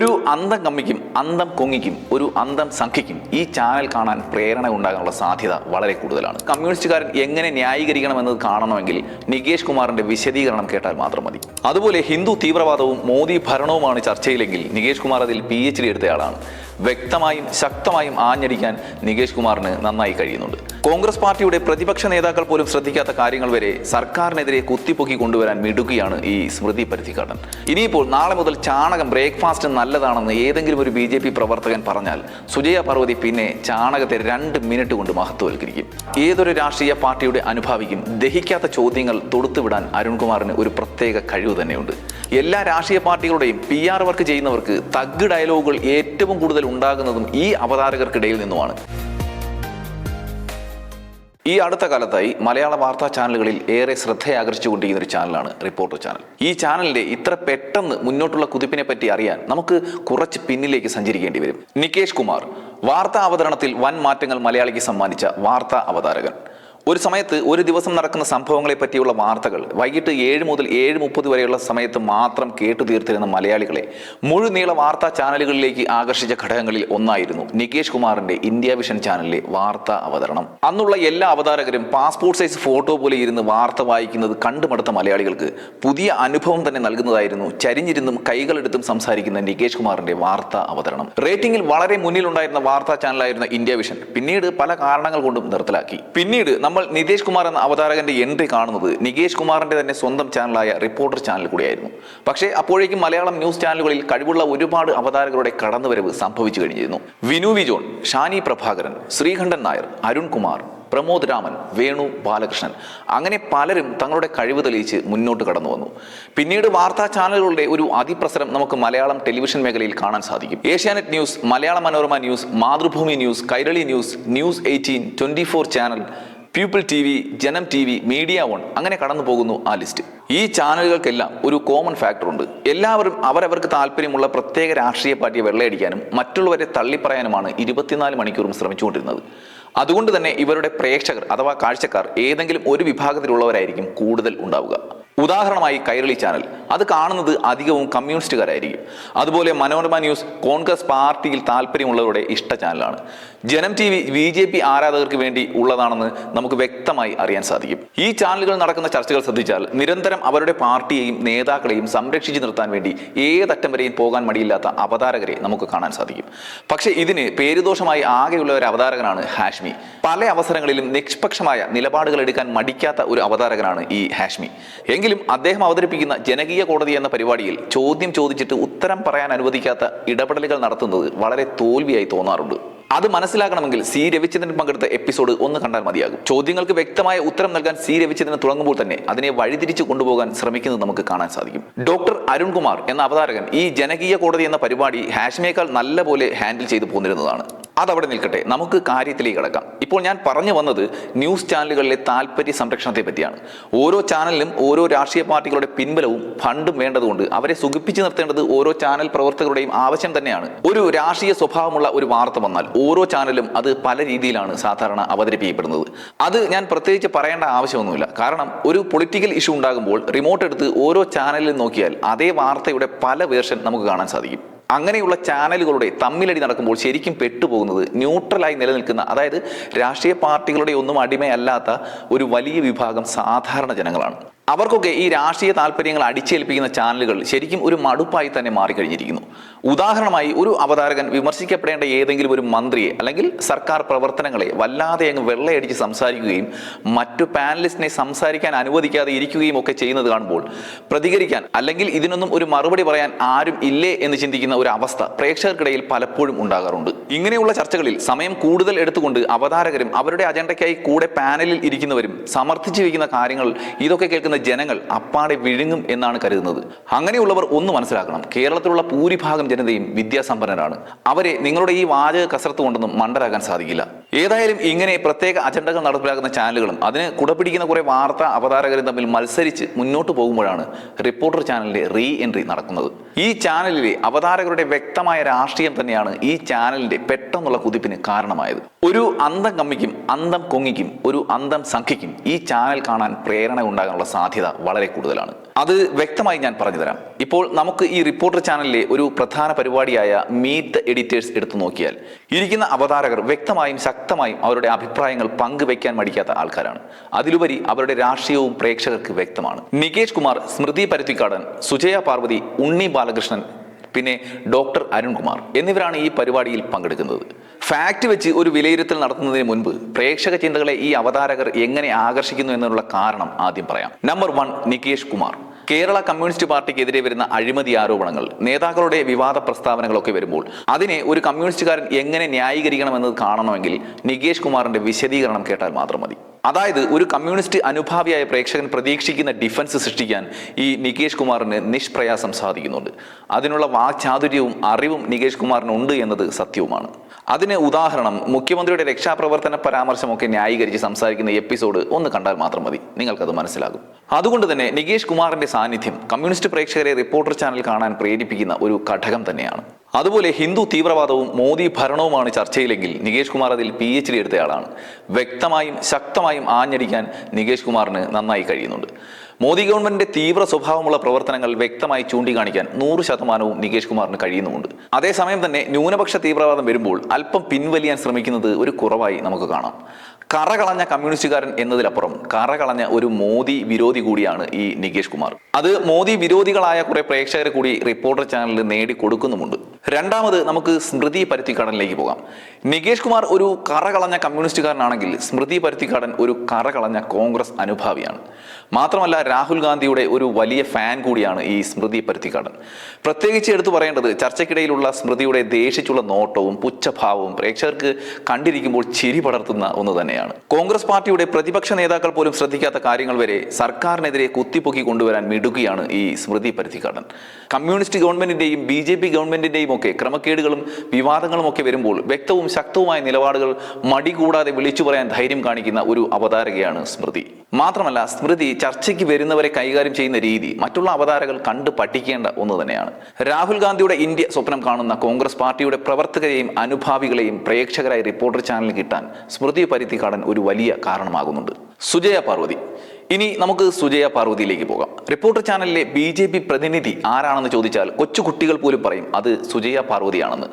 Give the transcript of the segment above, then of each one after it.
ഒരു അന്തം കമ്മിക്കും അന്തം കൊങ്ങിക്കും ഒരു അന്തം സംഖ്യയ്ക്കും ഈ ചാനൽ കാണാൻ പ്രേരണ ഉണ്ടാകാനുള്ള സാധ്യത വളരെ കൂടുതലാണ്. കമ്മ്യൂണിസ്റ്റുകാരൻ എങ്ങനെ ന്യായീകരിക്കണമെന്നത് കാണണമെങ്കിൽ നികേഷ് കുമാറിന്റെ വിശദീകരണം കേട്ടാൽ മാത്രം മതി. അതുപോലെ ഹിന്ദു തീവ്രവാദവും മോദി ഭരണവുമാണ് ചർച്ചയിലെങ്കിൽ നികേഷ് കുമാർ അതിൽ പി എച്ച് ഡി എടുത്തയാളാണ്. വ്യക്തമായും ശക്തമായും ആഞ്ഞടിക്കാൻ നികേഷ് കുമാറിന് നന്നായി കഴിയുന്നുണ്ട്. കോൺഗ്രസ് പാർട്ടിയുടെ പ്രതിപക്ഷ നേതാക്കൾ പോലും ശ്രദ്ധിക്കാത്ത കാര്യങ്ങൾ വരെ സർക്കാരിനെതിരെ കുത്തിപ്പൊക്കി കൊണ്ടുവരാൻ മിടുക്കിയാണ് ഈ സ്മൃതി പരുത്തിക്കാടൻ ഇനിയിപ്പോൾ നാളെ മുതൽ ചാണകം ബ്രേക്ക്ഫാസ്റ്റ് നല്ലതാണെന്ന് ഏതെങ്കിലും ഒരു ബി ജെ പി പ്രവർത്തകൻ പറഞ്ഞാൽ സുജയ പർവതി പിന്നെ ചാണകത്തെ രണ്ട് മിനിറ്റ് കൊണ്ട് മഹത്വവൽക്കരിക്കും. ഏതൊരു രാഷ്ട്രീയ പാർട്ടിയുടെ അനുഭാവിക്കും ദഹിക്കാത്ത ചോദ്യങ്ങൾ തൊടുത്തുവിടാൻ അരുൺകുമാറിന് ഒരു പ്രത്യേക കഴിവ് തന്നെയുണ്ട്. എല്ലാ രാഷ്ട്രീയ പാർട്ടികളുടെയും പി ആർ വർക്ക് ചെയ്യുന്നവർക്ക് തഗ് ഡയലോഗുകൾ ഏറ്റവും കൂടുതൽ ഉണ്ടാകുന്നതും ഈ അവതാരകർക്കിടയിൽ നിന്നുമാണ്. ഈ അടുത്ത കാലത്തായി മലയാള വാർത്താ ചാനലുകളിൽ ഏറെ ശ്രദ്ധയാകർഷിച്ചുകൊണ്ടിരിക്കുന്ന ഒരു ചാനലാണ് റിപ്പോർട്ടർ ചാനൽ ഈ ചാനലിന്റെ ഇത്ര പെട്ടെന്ന് മുന്നോട്ടുള്ള കുതിപ്പിനെ പറ്റി അറിയാൻ നമുക്ക് കുറച്ച് പിന്നിലേക്ക് സഞ്ചരിക്കേണ്ടി വരും. നികേഷ് കുമാർ വാർത്താ അവതരണത്തിൽ വൻ മാറ്റങ്ങൾ മലയാളിക്ക് സമ്മാനിച്ച വാർത്താ അവതാരകൻ. ഒരു സമയത്ത് ഒരു ദിവസം നടക്കുന്ന സംഭവങ്ങളെ പറ്റിയുള്ള വാർത്തകൾ വൈകിട്ട് ഏഴ് മുതൽ ഏഴ് മുപ്പത് വരെയുള്ള സമയത്ത് മാത്രം കേട്ടു തീർത്തിരുന്ന മലയാളികളെ മുഴുനീള വാർത്താ ചാനലുകളിലേക്ക് ആകർഷിച്ച ഘടകങ്ങളിൽ ഒന്നായിരുന്നു നികേഷ് കുമാറിന്റെ ഇന്ത്യ വിഷൻ ചാനലിലെ വാർത്താ അവതരണം. അന്നുള്ള എല്ലാ അവതാരകരും പാസ്പോർട്ട് സൈസ് ഫോട്ടോ പോലെ ഇരുന്ന് വാർത്ത വായിക്കുന്നത് കണ്ടുമടുത്ത മലയാളികൾക്ക് പുതിയ അനുഭവം തന്നെ നൽകുന്നതായിരുന്നു ചരിഞ്ഞിരുന്നും കൈകളെടുത്തും സംസാരിക്കുന്ന നികേഷ് കുമാറിന്റെ വാർത്താ അവതരണം. റേറ്റിംഗിൽ വളരെ മുന്നിലുണ്ടായിരുന്ന വാർത്താ ചാനലായിരുന്ന ഇന്ത്യ വിഷൻ പിന്നീട് പല കാരണങ്ങൾ കൊണ്ടും നിർത്തലാക്കി. പിന്നീട് നമ്മൾ നിതേഷ് കുമാർ എന്ന അവതാരകന്റെ എൻട്രി കാണുന്നത് നികേഷ് കുമാറിന്റെ തന്നെ സ്വന്തം ചാനലായ റിപ്പോർട്ടർ ചാനൽ കൂടിയായിരുന്നു. പക്ഷേ അപ്പോഴേക്കും മലയാളം ന്യൂസ് ചാനലുകളിൽ കഴിവുള്ള ഒരുപാട് അവതാരകരുടെ കടന്നുവരവ് സംഭവിച്ചു കഴിഞ്ഞിരുന്നു. വിനു വിജോൺ ഷാനി പ്രഭാകരൻ ശ്രീകണ്ഠൻ നായർ അരുൺകുമാർ പ്രമോദ് രാമൻ വേണു ബാലകൃഷ്ണൻ. അങ്ങനെ പലരും തങ്ങളുടെ കഴിവ് തെളിയിച്ച് മുന്നോട്ട് കടന്നു വന്നു. പിന്നീട് വാർത്താ ചാനലുകളുടെ ഒരു അതിപ്രസരം നമുക്ക് മലയാളം ടെലിവിഷൻ മേഖലയിൽ കാണാൻ സാധിക്കും. Asianet news Malayala Manorama news Mathrubhumi news Kairali news news eighteen twenty four channel people T V Janam T V media one അങ്ങനെ കടന്നു പോകുന്നു ആ ലിസ്റ്റ് ഈ ചാനലുകൾക്കെല്ലാം ഒരു കോമൺ ഫാക്ടർ ഉണ്ട്. എല്ലാവരും അവരവർക്ക് താല്പര്യമുള്ള പ്രത്യേക രാഷ്ട്രീയ പാർട്ടിയെ വെള്ളയടിക്കാനും മറ്റുള്ളവരെ തള്ളിപ്പറയാനുമാണ് ഇരുപത്തിനാല് മണിക്കൂറും ശ്രമിച്ചുകൊണ്ടിരുന്നത്. അതുകൊണ്ട് തന്നെ ഇവരുടെ പ്രേക്ഷകർ അഥവാ കാഴ്ചക്കാർ ഏതെങ്കിലും ഒരു വിഭാഗത്തിലുള്ളവരായിരിക്കും കൂടുതൽ ഉണ്ടാവുക. ഉദാഹരണമായി കൈരളി ചാനൽ. അത് കാണുന്നത് അധികവും കമ്മ്യൂണിസ്റ്റുകാരായിരിക്കും. അതുപോലെ മനോരമ ന്യൂസ് കോൺഗ്രസ് പാർട്ടിയിൽ താല്പര്യമുള്ളവരുടെ ഇഷ്ട ചാനലാണ്. Janam T V B J P ആരാധകർക്ക് വേണ്ടി ഉള്ളതാണെന്ന് നമുക്ക് വ്യക്തമായി അറിയാൻ സാധിക്കും. ഈ ചാനലുകൾ നടക്കുന്ന ചർച്ചകൾ ശ്രദ്ധിച്ചാൽ നിരന്തരം അവരുടെ പാർട്ടിയെയും നേതാക്കളെയും സംരക്ഷിച്ചു നിർത്താൻ വേണ്ടി ഏതറ്റം വരെയും പോകാൻ മടിയില്ലാത്ത അവതാരകരെ നമുക്ക് കാണാൻ സാധിക്കും. പക്ഷേ ഇതിന് പേരുദോഷമായി ആകെയുള്ള ഒരു അവതാരകനാണ് ഹാഷ്മി. പല അവസരങ്ങളിലും നിഷ്പക്ഷമായ നിലപാടുകൾ എടുക്കാൻ മടിക്കാത്ത ഒരു അവതാരകനാണ് ഈ ഹാഷ്മി. എങ്കിലും അദ്ദേഹം അവതരിപ്പിക്കുന്ന ജനകീയ കോടതി എന്ന പരിപാടിയിൽ ചോദ്യം ചോദിച്ചിട്ട് ഉത്തരം പറയാൻ അനുവദിക്കാത്ത ഇടപെടലുകൾ നടത്തുന്നത് വളരെ തോൽവിയായി തോന്നാറുണ്ട്. അത് മനസ്സിലാക്കണമെങ്കിൽ സി രവിചന്ദ്രൻ പങ്കെടുത്ത എപ്പിസോഡ് ഒന്ന് കണ്ടാൽ മതിയാകും. ചോദ്യങ്ങൾക്ക് വ്യക്തമായ ഉത്തരം നൽകാൻ സി രവിചന്ദ്രൻ തുടങ്ങുമ്പോൾ തന്നെ അതിനെ വഴിതിരിച്ചു കൊണ്ടുപോകാൻ ശ്രമിക്കുന്നത് നമുക്ക് കാണാൻ സാധിക്കും. ഡോക്ടർ അരുൺകുമാർ എന്ന അവതാരകൻ ഈ ജനകീയ കോടതി എന്ന പരിപാടി ഹാഷ്മയേക്കാൾ നല്ല പോലെ ഹാൻഡിൽ ചെയ്തു പോന്നിരുന്നതാണ്. അതവിടെ നിൽക്കട്ടെ. നമുക്ക് കാര്യത്തിലേക്ക് കിടക്കാം. ഇപ്പോൾ ഞാൻ പറഞ്ഞു വന്നത് ന്യൂസ് ചാനലുകളിലെ താല്പര്യ സംരക്ഷണത്തെ പറ്റിയാണ്. ഓരോ ചാനലിലും ഓരോ രാഷ്ട്രീയ പാർട്ടികളുടെ പിൻബലവും ഫണ്ടും വേണ്ടതുകൊണ്ട് അവരെ സുഖിപ്പിച്ചു നിർത്തേണ്ടത് ഓരോ ചാനൽ പ്രവർത്തകരുടെയും ആവശ്യം തന്നെയാണ്. ഒരു രാഷ്ട്രീയ സ്വഭാവമുള്ള ഒരു വാർത്ത വന്നാൽ ഓരോ ചാനലും അത് പല രീതിയിലാണ് സാധാരണ അവതരിപ്പിക്കപ്പെടുന്നത്. അത് ഞാൻ പ്രത്യേകിച്ച് പറയേണ്ട ആവശ്യമൊന്നുമില്ല. കാരണം ഒരു പൊളിറ്റിക്കൽ ഇഷ്യൂ ഉണ്ടാകുമ്പോൾ റിമോട്ട് എടുത്ത് ഓരോ ചാനലിൽ നോക്കിയാൽ അതേ വാർത്തയുടെ പല വേർഷൻ നമുക്ക് കാണാൻ സാധിക്കും. അങ്ങനെയുള്ള ചാനലുകളുടെ തമ്മിലടി നടക്കുമ്പോൾ ശരിക്കും പെട്ടുപോകുന്നത് ന്യൂട്രലായി നിലനിൽക്കുന്ന അതായത് രാഷ്ട്രീയ പാർട്ടികളുടെ ഒന്നും അടിമയല്ലാത്ത ഒരു വലിയ വിഭാഗം സാധാരണ ജനങ്ങളാണ്. അവർക്കൊക്കെ ഈ രാഷ്ട്രീയ താല്പര്യങ്ങൾ അടിച്ചേൽപ്പിക്കുന്ന ചാനലുകൾ ശരിക്കും ഒരു മടുപ്പായി തന്നെ മാറിക്കഴിഞ്ഞിരിക്കുന്നു. ഉദാഹരണമായി ഒരു അവതാരകൻ വിമർശിക്കപ്പെടേണ്ട ഏതെങ്കിലും ഒരു മന്ത്രിയെ അല്ലെങ്കിൽ സർക്കാർ പ്രവർത്തനങ്ങളെ വല്ലാതെ അങ്ങ് വെള്ളയടിച്ച് സംസാരിക്കുകയും മറ്റു പാനലിസ്റ്റിനെ സംസാരിക്കാൻ അനുവദിക്കാതെ ഇരിക്കുകയും ഒക്കെ ചെയ്യുന്നത് കാണുമ്പോൾ പ്രതികരിക്കാൻ അല്ലെങ്കിൽ ഇതിനൊന്നും ഒരു മറുപടി പറയാൻ ആരും ഇല്ലേ എന്ന് ചിന്തിക്കുന്ന ഒരു അവസ്ഥ പ്രേക്ഷകർക്കിടയിൽ പലപ്പോഴും ഉണ്ടാകാറുണ്ട്. ഇങ്ങനെയുള്ള ചർച്ചകളിൽ സമയം കൂടുതൽ എടുത്തുകൊണ്ട് അവതാരകരും അവരുടെ അജണ്ടയ്ക്കായി കൂടെ പാനലിൽ ഇരിക്കുന്നവരും സമർത്ഥിച്ചു വയ്ക്കുന്ന കാര്യങ്ങൾ ഇതൊക്കെ കേൾക്കുന്ന ജനങ്ങൾ അപ്പാടെ വിഴുങ്ങും എന്നാണ് കരുതുന്നത്. അങ്ങനെയുള്ളവർ ഒന്ന് മനസ്സിലാക്കണം. കേരളത്തിലുള്ള ഭൂരിഭാഗം ജനതയും വിദ്യാസമ്പന്നരാണ്. അവരെ നിങ്ങളുടെ ഈ വാചക കസരത്ത് കൊണ്ടൊന്നും മണ്ടരാകാൻ സാധിക്കില്ല. ഏതായാലും ഇങ്ങനെ പ്രത്യേക അജണ്ടകൾ നടപ്പിലാക്കുന്ന ചാനലുകളും അതിന് കുടപിടിക്കുന്ന കുറെ വാർത്താ അവതാരകരും തമ്മിൽ മത്സരിച്ച് മുന്നോട്ട് പോകുമ്പോഴാണ് റിപ്പോർട്ടർ ചാനലിന്റെ റീ എൻട്രി നടക്കുന്നത്. ഈ ചാനലിലെ അവതാരകരുടെ വ്യക്തമായ രാഷ്ട്രീയം തന്നെയാണ് ഈ ചാനലിന്റെ പെട്ടെന്നുള്ള കുതിപ്പിന് കാരണമായത്. ഒരു അന്തം കമ്മിക്കും അന്തം കൊങ്ങിക്കും ഒരു അന്തം സംഖ്യയ്ക്കും ഈ ചാനൽ കാണാൻ പ്രേരണ ഉണ്ടാകാനുള്ള സാധ്യത വളരെ കൂടുതലാണ്. അത് വ്യക്തമായി ഞാൻ പറഞ്ഞുതരാം. ഇപ്പോൾ നമുക്ക് ഈ റിപ്പോർട്ടർ ചാനലിലെ ഒരു പ്രധാന പരിപാടിയായ മീറ്റ് ദ എഡിറ്റേഴ്സ് എടുത്തു നോക്കിയാൽ ഇരിക്കുന്ന അവതാരകർ വ്യക്തമായും ശക്തമായും അവരുടെ അഭിപ്രായങ്ങൾ പങ്കുവയ്ക്കാൻ മടിക്കാത്ത ആൾക്കാരാണ്. അതിലുപരി അവരുടെ രാഷ്ട്രീയവും പ്രേക്ഷകർക്ക് വ്യക്തമാണ്. നികേഷ് കുമാർ സ്മൃതി പരുത്തിക്കാടൻ സുജയ പാർവതി ഉണ്ണി ബാലകൃഷ്ണൻ പിന്നെ ഡോക്ടർ അരുൺകുമാർ എന്നിവരാണ് ഈ പരിപാടിയിൽ പങ്കെടുക്കുന്നത്. ഫാക്ട് വെച്ച് ഒരു വിലയിരുത്തൽ നടത്തുന്നതിന് മുൻപ് പ്രേക്ഷക ചിന്തകളെ ഈ അവതാരകർ എങ്ങനെ ആകർഷിക്കുന്നു എന്നുള്ള കാരണം ആദ്യം പറയാം. Number one Nikesh Kumar. Kerala communist പാർട്ടിക്കെതിരെ വരുന്ന അഴിമതി ആരോപണങ്ങൾ നേതാക്കളുടെ വിവാദ പ്രസ്താവനകളൊക്കെ വരുമ്പോൾ അതിനെ ഒരു കമ്മ്യൂണിസ്റ്റുകാരൻ എങ്ങനെ ന്യായീകരിക്കണമെന്നത് കാണണമെങ്കിൽ നികേഷ് കുമാറിന്റെ വിശദീകരണം കേട്ടാൽ മാത്രം മതി. അതായത് ഒരു കമ്മ്യൂണിസ്റ്റ് അനുഭാവിയായ പ്രേക്ഷകൻ പ്രതീക്ഷിക്കുന്ന ഡിഫൻസ് സൃഷ്ടിക്കാൻ ഈ നികേഷ് കുമാറിന് നിഷ്പ്രയാസം സാധിക്കുന്നുണ്ട്. അതിനുള്ള വാക്ചാതുര്യവും അറിവും നികേഷ് കുമാറിനുണ്ട് എന്നത് സത്യവുമാണ്. അതിന് ഉദാഹരണം മുഖ്യമന്ത്രിയുടെ രക്ഷാപ്രവർത്തന പരാമർശമൊക്കെ ന്യായീകരിച്ച് സംസാരിക്കുന്ന എപ്പിസോഡ് ഒന്ന് കണ്ടാൽ മാത്രം മതി. നിങ്ങൾക്കത് മനസ്സിലാകും. അതുകൊണ്ട് തന്നെ നികേഷ് കുമാറിന്റെ സാന്നിധ്യം. കമ്മ്യൂണിസ്റ്റ് പ്രേക്ഷകരെ റിപ്പോർട്ടർ ചാനൽ കാണാൻ പ്രേരിപ്പിക്കുന്ന ഒരു ഘടകം തന്നെയാണ്. അതുപോലെ ഹിന്ദു തീവ്രവാദവും മോദി ഭരണവുമാണ് ചർച്ചയിലെങ്കിൽ നികേഷ് കുമാർ അതിൽ പി എച്ച് ഡി എടുത്തയാളാണ്. വ്യക്തമായും ശക്തമായും ആഞ്ഞടിക്കാൻ നികേഷ് കുമാറിന് നന്നായി കഴിയുന്നുണ്ട്. മോദി ഗവൺമെന്റിന്റെ തീവ്ര സ്വഭാവമുള്ള പ്രവർത്തനങ്ങൾ വ്യക്തമായി ചൂണ്ടിക്കാണിക്കാൻ നൂറ് ശതമാനവും നികേഷ് കുമാറിന് കഴിയുന്നുമുണ്ട്. അതേസമയം തന്നെ ന്യൂനപക്ഷ തീവ്രവാദം വരുമ്പോൾ അല്പം പിൻവലിയാൻ ശ്രമിക്കുന്നത് ഒരു കുറവായി നമുക്ക് കാണാം. കറകളഞ്ഞ കമ്മ്യൂണിസ്റ്റുകാരൻ എന്നതിലപ്പുറം കറകളഞ്ഞ ഒരു മോദി വിരോധി കൂടിയാണ് ഈ നികേഷ് കുമാർ. അത് മോദി വിരോധികളായ കുറെ പ്രേക്ഷകർ കൂടി റിപ്പോർട്ടർ ചാനലിൽ നേടിക്കൊടുക്കുന്നുമുണ്ട്. രണ്ടാമത് നമുക്ക് സ്മൃതി പരുത്തിക്കാടനിലേക്ക് പോകാം. നികേഷ് കുമാർ ഒരു കറകളഞ്ഞ കമ്മ്യൂണിസ്റ്റുകാരനാണെങ്കിൽ സ്മൃതി പരുത്തിക്കാടൻ ഒരു കറകളഞ്ഞ കോൺഗ്രസ് അനുഭാവിയാണ്. മാത്രമല്ല രാഹുൽ ഗാന്ധിയുടെ ഒരു വലിയ ഫാൻ കൂടിയാണ് ഈ സ്മൃതി പരുത്തിക്കാടൻ. പ്രത്യേകിച്ച് എടുത്തു പറയേണ്ടത് ചർച്ചയ്ക്കിടയിലുള്ള സ്മൃതിയുടെ ദേഷിച്ചുള്ള നോട്ടവും പുച്ഛഭാവവും പ്രേക്ഷകർക്ക് കണ്ടിരിക്കുമ്പോൾ ചിരി പടർത്തുന്ന ഒന്ന് തന്നെയാണ്. കോൺഗ്രസ് പാർട്ടിയുടെ പ്രതിപക്ഷ നേതാക്കൾ പോലും ശ്രദ്ധിക്കാത്ത കാര്യങ്ങൾ വരെ സർക്കാരിനെതിരെ കുത്തിപ്പൊക്കി കൊണ്ടുവരാൻ മിടുകയാണ് ഈ സ്മൃതി പരുത്തിക്കാടൻ കമ്മ്യൂണിസ്റ്റ് ഗവൺമെന്റിന്റെയും ബി ജെ പി ഗവൺമെന്റിന്റെയും ഒക്കെ ക്രമക്കേടുകളും വിവാദങ്ങളും ഒക്കെ വരുമ്പോൾ വ്യക്തവും ശക്തവുമായ നിലപാടുകൾ മടി കൂടാതെ വിളിച്ചു പറയാൻ ധൈര്യം കാണിക്കുന്ന ഒരു അവതാരകയാണ് സ്മൃതി. മാത്രമല്ല സ്മൃതി ചർച്ചയ്ക്ക് വരുന്നവരെ കൈകാര്യം ചെയ്യുന്ന രീതി മറ്റുള്ള അവതാരകൾ കണ്ട് പഠിക്കേണ്ട ഒന്ന് തന്നെയാണ്. രാഹുൽ ഗാന്ധിയുടെ ഇന്ത്യ സ്വപ്നം കാണുന്ന കോൺഗ്രസ് പാർട്ടിയുടെ പ്രവർത്തകരെയും അനുഭാവികളെയും പ്രേക്ഷകരായി റിപ്പോർട്ടർ ചാനലിൽ കിട്ടാൻ സ്മൃതി പരുത്തിക്കാടൻ ഒരു വലിയ കാരണമാകുന്നുണ്ട്. സുജയ പാർവതി. ഇനി നമുക്ക് സുജയ പാർവതിയിലേക്ക് പോകാം. റിപ്പോർട്ടർ ചാനലിലെ ബി ജെ പി പ്രതിനിധി ആരാണെന്ന് ചോദിച്ചാൽ കൊച്ചു കുട്ടികൾ പോലും പറയും അത് സുജയ പാർവതിയാണെന്ന്.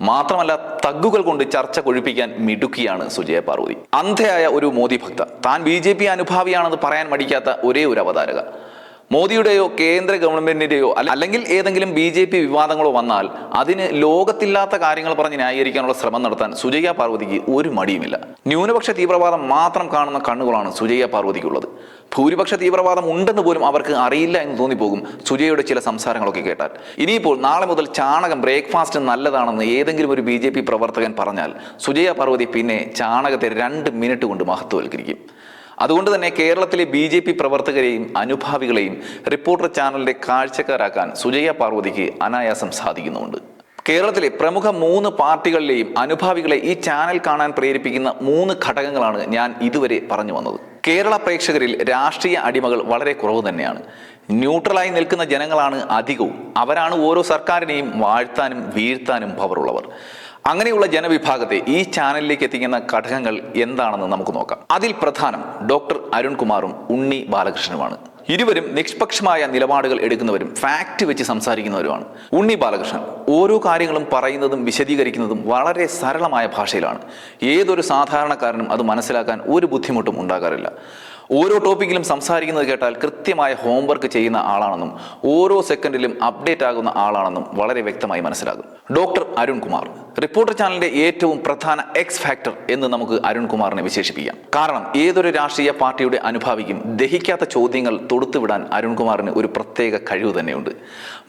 മാത്രമല്ല തഗ്ഗുകൾ കൊണ്ട് ചർച്ച കൊഴിപ്പിക്കാൻ മിടുക്കിയാണ് സുജയ പാർവതി. അന്ധയായ ഒരു മോദി ഭക്ത. താൻ ബി ജെ പി അനുഭാവിയാണെന്ന് പറയാൻ മടിക്കാത്ത ഒരേ ഒരു അവതാരക. മോദിയുടെയോ കേന്ദ്ര ഗവൺമെന്റിന്റെയോ അല്ലെങ്കിൽ ഏതെങ്കിലും ബി ജെ പി വിവാദങ്ങളോ വന്നാൽ അതിന് ലോകത്തില്ലാത്ത കാര്യങ്ങൾ പറഞ്ഞ് ന്യായീകരിക്കാനുള്ള ശ്രമം നടത്താൻ സുജയ പാർവതിക്ക് ഒരു മടിയുമില്ല. ന്യൂനപക്ഷ തീവ്രവാദം മാത്രം കാണുന്ന കണ്ണുകളാണ് സുജയ പാർവതിക്കുള്ളത്. ഭൂരിപക്ഷ തീവ്രവാദം ഉണ്ടെന്ന് പോലും അവർക്ക് അറിയില്ല എന്ന് തോന്നിപ്പോകും സുജയയുടെ ചില സംസാരങ്ങളൊക്കെ കേട്ടാൽ. ഇനിയിപ്പോൾ നാളെ മുതൽ ചാണകം ബ്രേക്ക്ഫാസ്റ്റ് നല്ലതാണെന്ന് ഏതെങ്കിലും ഒരു ബി പ്രവർത്തകൻ പറഞ്ഞാൽ സുജയ പാർവതി പിന്നെ ചാണകത്തെ രണ്ട് മിനിറ്റ് കൊണ്ട് മഹത്വവൽക്കരിക്കും. അതുകൊണ്ട് തന്നെ കേരളത്തിലെ ബി ജെ പി പ്രവർത്തകരെയും അനുഭാവികളെയും റിപ്പോർട്ടർ ചാനലിന്റെ കാഴ്ചക്കാരാക്കാൻ സുജയ പാർവതിക്ക് അനായാസം സാധിക്കുന്നുണ്ട് കേരളത്തിലെ പ്രമുഖ മൂന്ന് പാർട്ടികളിലെയും അനുഭാവികളെ ഈ ചാനൽ കാണാൻ പ്രേരിപ്പിക്കുന്ന മൂന്ന് ഘടകങ്ങളാണ് ഞാൻ ഇതുവരെ പറഞ്ഞു വന്നത്. കേരള പ്രേക്ഷകരിൽ രാഷ്ട്രീയ അടിമകൾ വളരെ കുറവ് തന്നെയാണ്. ന്യൂട്രലായി നിൽക്കുന്ന ജനങ്ങളാണ് അധികവും. അവരാണ് ഓരോ സർക്കാരിനെയും വാഴ്ത്താനും വീഴ്ത്താനും പവറുള്ളവർ. അങ്ങനെയുള്ള ജനവിഭാഗത്തെ ഈ ചാനലിലേക്ക് എത്തിക്കുന്ന ഘടകങ്ങൾ എന്താണെന്ന് നമുക്ക് നോക്കാം. അതിൽ പ്രധാനം ഡോക്ടർ അരുൺകുമാറും ഉണ്ണി ബാലകൃഷ്ണനുമാണ്. ഇരുവരും നിഷ്പക്ഷമായ നിലപാടുകൾ എടുക്കുന്നവരും ഫാക്റ്റ് വെച്ച് സംസാരിക്കുന്നവരുമാണ്. ഉണ്ണി ബാലകൃഷ്ണൻ ഓരോ കാര്യങ്ങളും പറയുന്നതും വിശദീകരിക്കുന്നതും വളരെ സരളമായ ഭാഷയിലാണ്. ഏതൊരു സാധാരണക്കാരനും അത് മനസ്സിലാക്കാൻ ഒരു ബുദ്ധിമുട്ടും ഉണ്ടാകാറില്ല. ഓരോ ടോപ്പിക്കിലും സംസാരിക്കുന്നത് കേട്ടാൽ കൃത്യമായ ഹോംവർക്ക് ചെയ്യുന്ന ആളാണെന്നും ഓരോ സെക്കൻഡിലും അപ്ഡേറ്റ് ആകുന്ന ആളാണെന്നും വളരെ വ്യക്തമായി മനസ്സിലാകും. ഡോക്ടർ അരുൺകുമാർ റിപ്പോർട്ടർ ചാനലിന്റെ ഏറ്റവും പ്രധാന എക്സ് ഫാക്ടർ എന്ന് നമുക്ക് അരുൺകുമാറിനെ വിശേഷിപ്പിക്കാം. കാരണം ഏതൊരു രാഷ്ട്രീയ പാർട്ടിയുടെ അനുഭാവിക്കും ദഹിക്കാത്ത ചോദ്യങ്ങൾ തൊടുത്തുവിടാൻ അരുൺകുമാറിന് ഒരു പ്രത്യേക കഴിവ് തന്നെയുണ്ട്.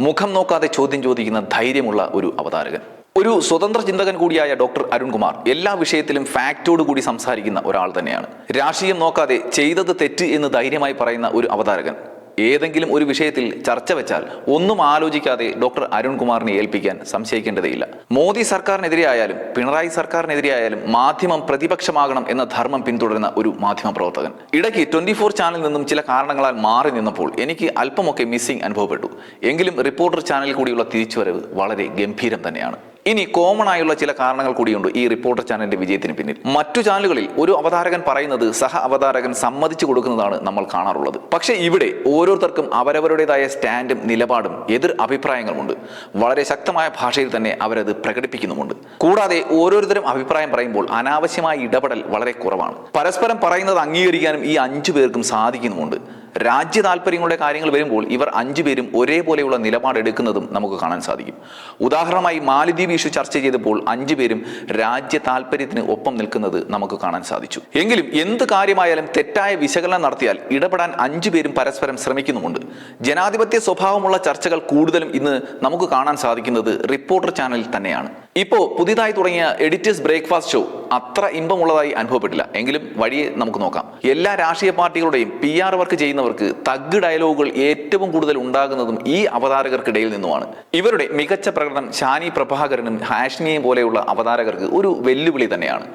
മുഖം നോക്കാതെ ചോദ്യം ചോദിക്കുന്ന ധൈര്യമുള്ള ഒരു അവതാരകൻ. ഒരു സ്വതന്ത്ര ചിന്തകൻ കൂടിയായ ഡോക്ടർ അരുൺകുമാർ എല്ലാ വിഷയത്തിലും ഫാക്റ്റോട് കൂടി സംസാരിക്കുന്ന ഒരാൾ തന്നെയാണ്. രാഷ്ട്രീയം നോക്കാതെ ചെയ്തത് തെറ്റ് എന്ന് ധൈര്യമായി പറയുന്ന ഒരു അവതാരകൻ. ഏതെങ്കിലും ഒരു വിഷയത്തിൽ ചർച്ച വെച്ചാൽ ഒന്നും ആലോചിക്കാതെ ഡോക്ടർ അരുൺകുമാറിനെ ഏൽപ്പിക്കാൻ സംശയിക്കേണ്ടതില്ല. മോദി സർക്കാരിനെതിരെയായാലും പിണറായി സർക്കാരിനെതിരെയായാലും മാധ്യമം പ്രതിപക്ഷമാകണം എന്ന ധർമ്മം പിന്തുടരുന്ന ഒരു മാധ്യമ പ്രവർത്തകൻ. ഇടയ്ക്ക് ട്വന്റി ഫോർ ചാനലിൽ നിന്നും ചില കാരണങ്ങളാൽ മാറി നിന്നപ്പോൾ എനിക്ക് അല്പമൊക്കെ മിസ്സിംഗ് അനുഭവപ്പെട്ടു. എങ്കിലും റിപ്പോർട്ടർ ചാനലിൽ കൂടിയുള്ള തിരിച്ചുവരവ് വളരെ ഗംഭീരം തന്നെയാണ്. ഇനി കോമൺ ആയുള്ള ചില കാരണങ്ങൾ കൂടിയുണ്ട് ഈ റിപ്പോർട്ടർ ചാനലിന്റെ വിജയത്തിന് പിന്നിൽ. മറ്റു ചാനലുകളിൽ ഒരു അവതാരകൻ പറയുന്നത് സഹ അവതാരകൻ സമ്മതിച്ചു കൊടുക്കുന്നതാണ് നമ്മൾ കാണാറുള്ളത്. പക്ഷേ ഇവിടെ ഓരോരുത്തർക്കും അവരവരുടേതായ സ്റ്റാൻഡും നിലപാടും എതിർ അഭിപ്രായങ്ങളുമുണ്ട്. വളരെ ശക്തമായ ഭാഷയിൽ തന്നെ അവരത് പ്രകടിപ്പിക്കുന്നുമുണ്ട്. കൂടാതെ ഓരോരുത്തരും അഭിപ്രായം പറയുമ്പോൾ അനാവശ്യമായ ഇടപെടൽ വളരെ കുറവാണ്. പരസ്പരം പറയുന്നത് അംഗീകരിക്കാനും ഈ അഞ്ചു പേർക്കും സാധിക്കുന്നുമുണ്ട്. രാജ്യ താല്പര്യങ്ങളുടെ കാര്യങ്ങൾ വരുമ്പോൾ ഇവർ അഞ്ചുപേരും ഒരേപോലെയുള്ള നിലപാടെടുക്കുന്നതും നമുക്ക് കാണാൻ സാധിക്കും. ഉദാഹരണമായി മാലിദ്വീപ് ഇഷ്യൂ ചർച്ച ചെയ്തപ്പോൾ അഞ്ചുപേരും രാജ്യ താല്പര്യത്തിന് ഒപ്പം നിൽക്കുന്നത് നമുക്ക് കാണാൻ സാധിച്ചു. എങ്കിലും എന്ത് കാര്യമായാലും തെറ്റായ വിശകലനം നടത്തിയാൽ ഇടപെടാൻ അഞ്ചുപേരും പരസ്പരം ശ്രമിക്കുന്നുമുണ്ട്. ജനാധിപത്യ സ്വഭാവമുള്ള ചർച്ചകൾ കൂടുതലും ഇന്ന് നമുക്ക് കാണാൻ സാധിക്കുന്നത് റിപ്പോർട്ടർ ചാനലിൽ തന്നെയാണ്. ഇപ്പോൾ പുതിയതായി തുടങ്ങിയ എഡിറ്റേഴ്സ് ബ്രേക്ക്ഫാസ്റ്റ് ഷോ അത്ര ഇമ്പമുള്ളതായി അനുഭവപ്പെട്ടില്ല. എങ്കിലും വഴിയെ നമുക്ക് നോക്കാം. എല്ലാ രാഷ്ട്രീയ പാർട്ടികളുടെയും പി ആർ വർക്ക് ചെയ്യുന്നവർക്ക് തഗ് ഡയലോഗുകൾ ഏറ്റവും കൂടുതൽ ഉണ്ടാകുന്നതും ഈ അവതാരകർക്കിടയിൽ നിന്നുമാണ്. ഇവരുടെ മികച്ച പ്രകടനം ഷാനി പ്രഭാകരനും ഹാഷ്നിയും പോലെയുള്ള അവതാരകർക്ക് ഒരു വെല്ലുവിളി തന്നെയാണ്.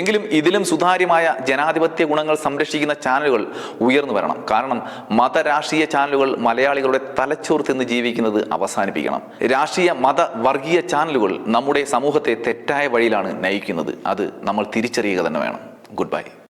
എങ്കിലും ഇതിലും സുതാര്യമായ ജനാധിപത്യ ഗുണങ്ങൾ സംരക്ഷിക്കുന്ന ചാനലുകൾ ഉയർന്നു വരണം. കാരണം മതരാഷ്ട്രീയ ചാനലുകൾ മലയാളികളുടെ തലച്ചോർ തിന്ന് ജീവിക്കുന്നത് അവസാനിപ്പിക്കണം. രാഷ്ട്രീയ മത വർഗീയ ചാനലുകൾ നമ്മുടെ സമൂഹത്തെ തെറ്റായ വഴിയിലാണ് നയിക്കുന്നത്. അത് നമ്മൾ തിരിച്ചറിയുക തന്നെ വേണം. Good bye